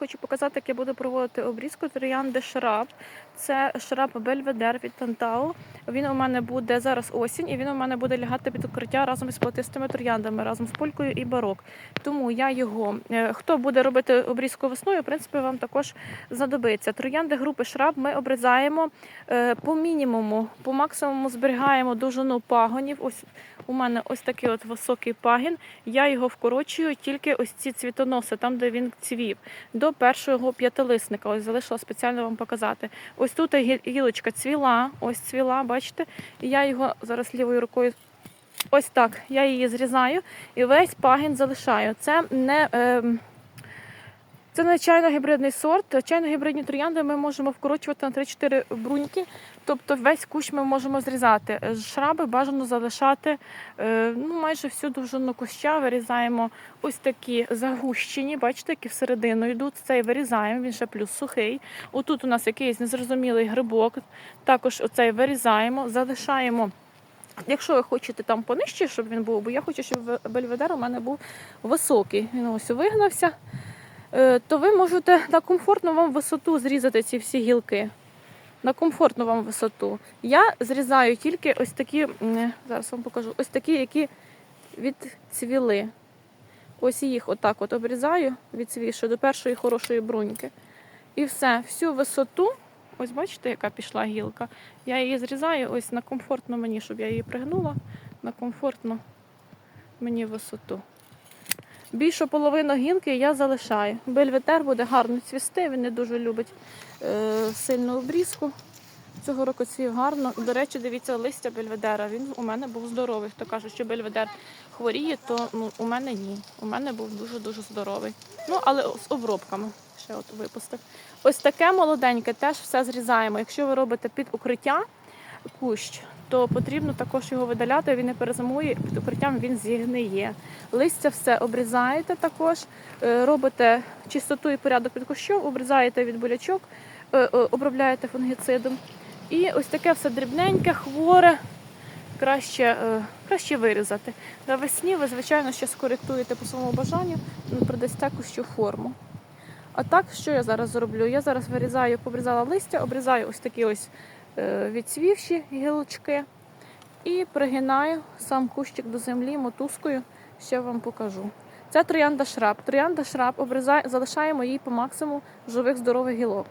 Хочу показати, як я буду проводити обрізку троянди шраб. Це шраб Бельведер від Тантау. Він у мене буде зараз осінь, і він у мене буде лягати під укриття разом із платистими трояндами, разом з полькою і барок. Тому я його, е, хто буде робити обрізку весною, в принципі, вам також знадобиться. Троянди групи шраб ми обрізаємо е, по мінімуму, по максимуму зберігаємо довжину пагонів. Ось у мене ось такий от високий пагін. Я його вкорочую тільки ось ці цвітоноси, там де він цвів до першого п'ятилисника. Ось залишила спеціально вам показати. Ось тут гілочка цвіла, ось цвіла, бачите? І я його зараз лівою рукою. Ось так, я її зрізаю і весь пагін залишаю. Це не, ем, це не чайно-гібридний сорт. Чайно-гібридні троянди ми можемо вкорочувати на 3-4 бруньки, тобто весь кущ ми можемо зрізати. Шраби бажано залишати е, ну, майже всю довжину куща. Вирізаємо ось такі загущені, бачите, які всередину йдуть. Цей вирізаємо, він ще плюс сухий. Отут у нас якийсь незрозумілий грибок. Також оцей вирізаємо, залишаємо. Якщо ви хочете там понижче, щоб він був, бо я хочу, щоб бельведер у мене був високий. Він ось вигнався, то ви можете на комфортну вам висоту зрізати ці всі гілки. На комфортну вам висоту. Я зрізаю тільки ось такі, зараз вам покажу, ось такі, які відцвіли. Ось їх отак от обрізаю відцвівши до першої хорошої бруньки. І все, всю висоту, ось бачите, яка пішла гілка. Я її зрізаю ось на комфортну мені, щоб я її пригнула на комфортну мені висоту. Більшу половину гілки я залишаю. Бельветер буде гарно цвісти, він не дуже любить е, сильну обрізку. Цього року цвів гарно. До речі, дивіться листя бельведера. Він у мене був здоровий. Хто каже, що бельведер хворіє, то ну, у мене ні. У мене був дуже-дуже здоровий. Ну, але з обробками ще от випустив. Ось таке молоденьке теж все зрізаємо. Якщо ви робите під укриття кущ, то потрібно також його видаляти, він не перезимує, під укриттям він зігниє. Листя все обрізаєте також, е, робите чистоту і порядок під кущом, обрізаєте від болячок, е, е, обробляєте фунгіцидом. І ось таке все дрібненьке, хворе, краще, краще вирізати. Навесні ви, звичайно, ще скоректуєте по своєму бажанню, ну, придасте кущу форму. А так, що я зараз зроблю? Я зараз вирізаю, побрізала листя, обрізаю ось такі ось відцвівші гілочки і пригинаю сам кущик до землі мотузкою, ще вам покажу. Це троянда шраб. Троянда шраб обрізає, залишаємо їй по максимуму живих здорових гілок.